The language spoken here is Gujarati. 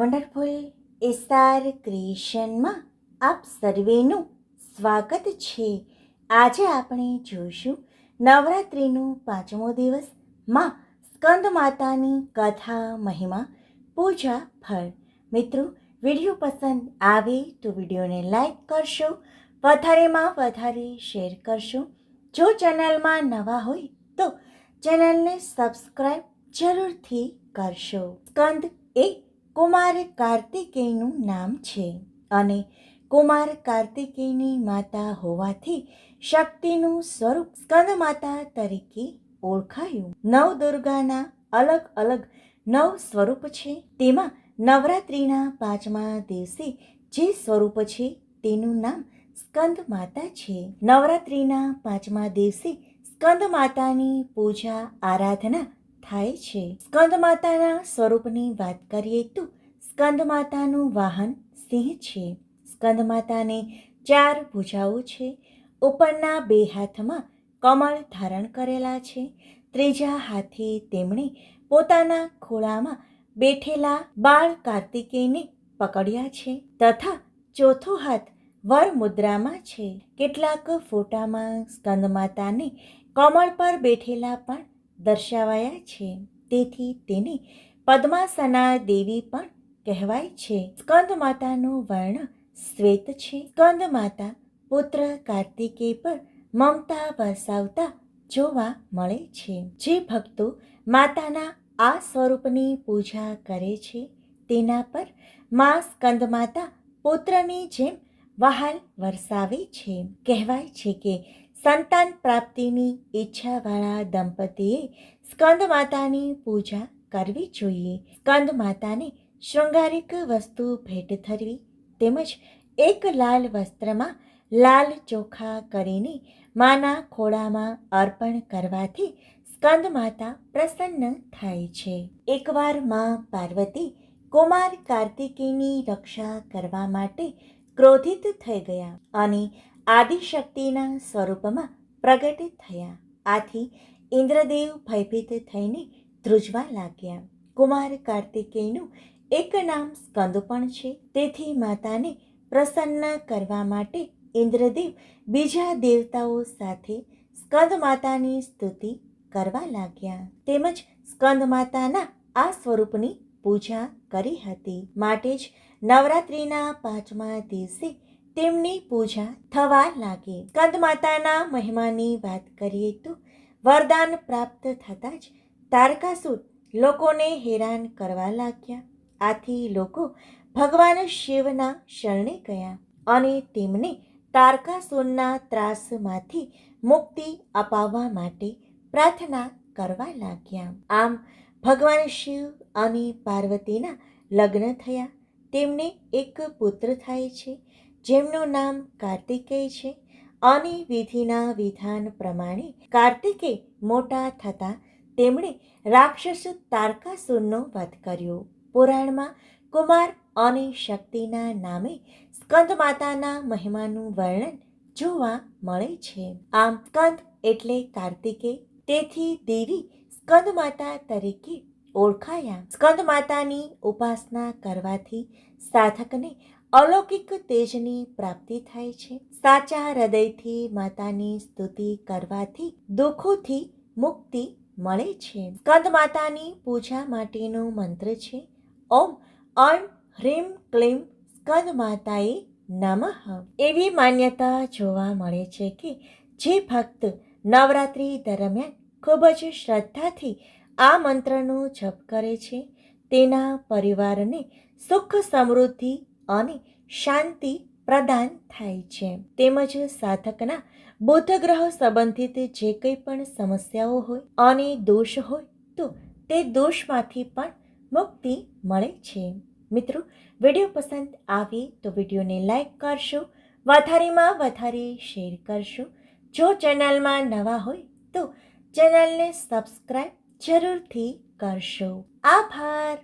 વન્ડરફુલ એસ્ટાર ક્રિએશનમાં આપ સર્વેનું સ્વાગત છે આજે આપણે જોઈશું નવરાત્રિનો પાંચમો દિવસમાં સ્કંદ માતાની કથા મહિમા પૂજા ફળ મિત્રો વીડિયો પસંદ આવે તો વિડીયોને લાઈક કરશો વધારેમાં વધારે શેર કરશો જો ચેનલમાં નવા હોય તો ચેનલને સબસ્ક્રાઈબ જરૂરથી કરશો. સ્કંદ એ કુમાર કાર્તિકેયનું નામ છે અને કુમાર કાર્તિકેયની માતા હોવાથી શક્તિનું સ્વરૂપ સ્કંદ માતા તરીકે ઓળખાયું. નવદુર્ગાના અલગ અલગ નવ સ્વરૂપ છે. તેમાં નવરાત્રિના પાંચમા દિવસે જે સ્વરૂપ છે તેનું નામ સ્કંદ માતા છે. નવરાત્રિના પાંચમા દિવસે સ્કંદ માતાની પૂજા, આરાધના થાય છે. સ્કંદ માતાના સ્વરૂપની વાત કરીએ તો સ્કંદ માતાનું વાહન સિંહ છે. સ્કંદ માતાને ચાર ભુજાઓ છે. ઉપરના બે હાથમાં કમળ ધારણ કરેલા છે. ત્રીજા હાથે તેમણે પોતાના ખોળામાં બેઠેલા બાળ કાર્તિકેયને પકડ્યા છે. તથા ચોથો હાથ વર મુદ્રામાં છે. કેટલાક ફોટામાં સ્કંદ માતાને કમળ પર બેઠેલા પણ દર્શાવાયા છે. તેથી તેને પદ્માસના દેવી પણ કહેવાય છે. સ્કંદ માતાનું વર્ણ શ્વેત છે. સ્કંદ માતા પુત્ર કાર્તિકે પર મમતા વરસાવતા જોવા મળે છે. જે ભક્તો માતાના આ સ્વરૂપની પૂજા કરે છે, તેના પર મા સ્કંદ માતા પુત્રની જેમ વહાલ વરસાવે છે. કહેવાય છે કે સંતાન પ્રાપ્તિની ઈચ્છાવાળા દંપતીએ સ્કંદ માતાની પૂજા કરવી જોઈએ. સ્કંદ માતાને શૃંગારિક વસ્તુ ભેટ ધરવી તેમજ એક લાલ વસ્ત્રમાં લાલ ચોખા કરીને માના ખોળામાં અર્પણ કરવાથી સ્કંદ માતા પ્રસન્ન થાય છે. એકવારમાં પાર્વતી કુમાર કાર્તિકેયની રક્ષા કરવા માટે ક્રોધિત થઈ ગયા અને આદિશક્તિના સ્વરૂપમાં પ્રગટ થયા. આથી ઇન્દ્રદેવ ભયભીત થઈને ધ્રુજવા લાગ્યા. કુમાર કાર્તિકેયનું એક નામ સ્કંદ પણ છે. તેથી માતાને પ્રસન્ન કરવા માટે ઇન્દ્રદેવ બીજા દેવતાઓ સાથે સ્કંદ માતાની સ્તુતિ કરવા લાગ્યા. તેમજ સ્કંદ માતાના આ સ્વરૂપની પૂજા કરી હતી. માટે જ નવરાત્રિના પાંચમા દિવસે તેમની પૂજા થવા લાગી. માતાના મહિમાની વાત કરીએ તો વરદાન પ્રાપ્ત થતાં જ તારકાસુર લોકોને હેરાન કરવા લાગ્યા. આથી લોકો ભગવાન શિવના શરણે ગયા અને તેમને તારકાસુરના ત્રાસમાંથી મુક્તિ અપાવવા માટે પ્રાર્થના કરવા લાગ્યા. આમ ભગવાન શિવ અને પાર્વતીના લગ્ન થયા. તેમને એક પુત્ર થાય છે. જેમનું નામ કાર્તિકેય છે. અને વિધિના વિધાન પ્રમાણે કાર્તિકે મોટા થતા તેમણે રાક્ષસ તારકાસુરનો વધ કર્યો. પુરાણમાં કુમાર અને શક્તિના નામે સ્કંદ માતાના મહિમાનું વર્ણન જોવા મળે છે. આમ સ્કંદ એટલે કાર્તિકે તેથી દેવી સ્કંદ માતા તરીકે ઓળખાયા. સ્કંદ માતાની ઉપાસના કરવાથી સાધકને અલૌકિક તેજની પ્રાપ્તિ થાય છે. સાચા હૃદયથી, માતાની સ્તુતિ કરવાથી દુઃખોથી મુક્તિ મળે છે. સ્કંદ માતાની પૂજા માટેનો મંત્ર છે. ઓમ અણ હ્રીમ, ક્લીમ, સ્કંદ માતાએ નમઃ. એવી માન્યતા જોવા મળે છે કે જે ભક્ત નવરાત્રિ દરમિયાન ખૂબ જ શ્રદ્ધાથી આ મંત્રનો જપ કરે છે. તેના પરિવારને સુખ સમૃદ્ધિ અને શાંતિ પ્રદાન થાય છે. તેમજ સાધકના બુધ ગ્રહ સંબંધિત જે કંઈ પણ સમસ્યાઓ હોય અને દોષ હોય તો તે દોષમાંથી પણ મુક્તિ મળે છે. મિત્રો, વીડિયો પસંદ આવે તો વિડીયોને લાઈક કરશો, વધારેમાં વધારે શેર કરશો. જો ચેનલમાં નવા હોય તો ચેનલને સબસ્ક્રાઈબ જરૂરથી કરશો. આભાર.